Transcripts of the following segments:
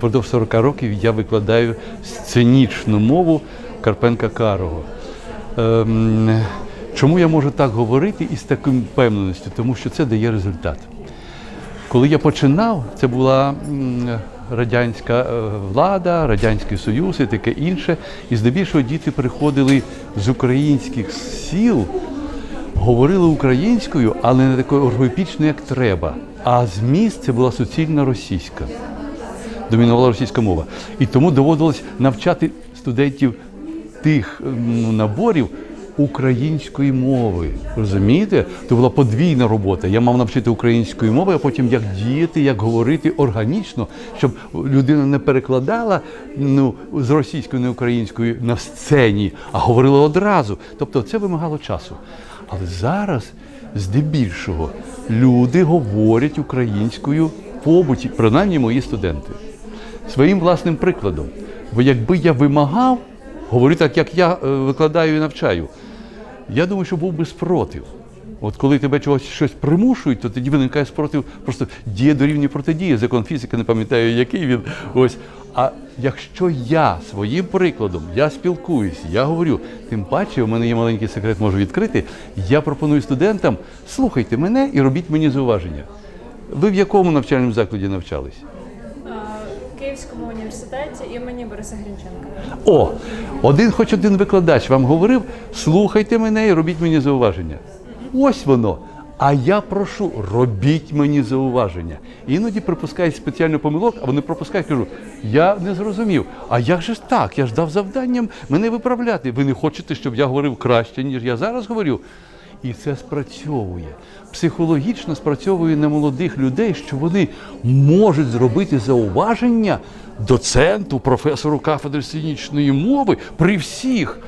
Продовж 40 років я викладаю сценічну мову Карпенка Карого. Ем, чому я можу так говорити і з такою впевненістю? Тому що це дає результат. Коли я починав, це була радянська е, влада, Радянський Союз і таке інше. І здебільшого діти приходили з українських сіл, говорили українською, але не такою оргоепічною, як треба. А зміст це була суцільна російська домінувала російська мова. І тому доводилось навчати студентів тих м, наборів української мови. Розумієте? Це була подвійна робота. Я мав навчити української мови, а потім як діяти, як говорити органічно, щоб людина не перекладала ну, з російської на українською на сцені, а говорила одразу. Тобто це вимагало часу. Але зараз, здебільшого, люди говорять українською побуті, принаймні мої студенти своїм власним прикладом. Бо якби я вимагав говорити так, як я е, викладаю і навчаю, я думаю, що був би спротив. От коли тебе чогось щось примушують, то тоді виникає спротив, просто діє дорівнює протидії. Закон фізики, не пам'ятаю, який він. Ось. А якщо я своїм прикладом, я спілкуюсь, я говорю, тим паче, у мене є маленький секрет, можу відкрити. Я пропоную студентам, слухайте мене і робіть мені зауваження. Ви в якому навчальному закладі навчались? Київському університеті імені Бориса Грінченка. О, один хоч один викладач вам говорив, слухайте мене і робіть мені зауваження. Ось воно. А я прошу, робіть мені зауваження. Іноді припускають спеціально помилок, а вони пропускають, кажу, я не зрозумів. А як же так? Я ж дав завданням мене виправляти. Ви не хочете, щоб я говорив краще, ніж я зараз говорю. І це спрацьовує. Психологічно спрацьовує на молодих людей, що вони можуть зробити зауваження доценту, професору кафедри сценічної мови при всіх.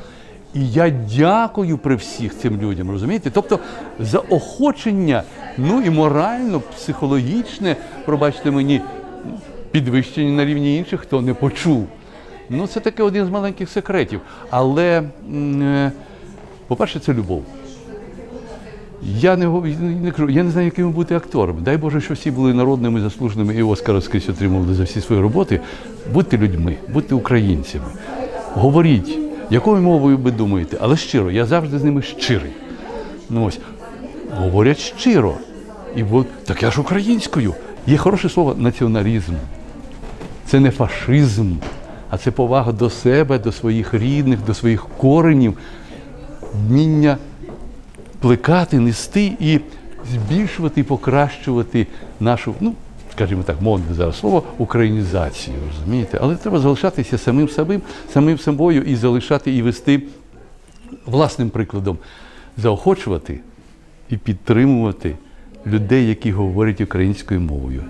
І я дякую при всіх цим людям, розумієте? Тобто заохочення, ну і морально, психологічне, пробачте мені, підвищення на рівні інших, хто не почув. Ну, це таке один з маленьких секретів. Але, е, по-перше, це любов. Я не, не кажу, я не знаю, якими бути акторами. Дай Боже, що всі були народними, заслуженими і Оскара скрізь отримували за всі свої роботи. Будьте людьми, будьте українцями. Говоріть, якою мовою ви думаєте, але щиро, я завжди з ними щирий. Ну ось, говорять щиро. І от, так я ж українською. Є хороше слово націоналізм. Це не фашизм, а це повага до себе, до своїх рідних, до своїх коренів, вміння плекати, нести і збільшувати покращувати нашу, ну, скажімо так, модне зараз слово, українізацію, розумієте? Але треба залишатися самим самим, самим собою і залишати і вести власним прикладом, заохочувати і підтримувати людей, які говорять українською мовою.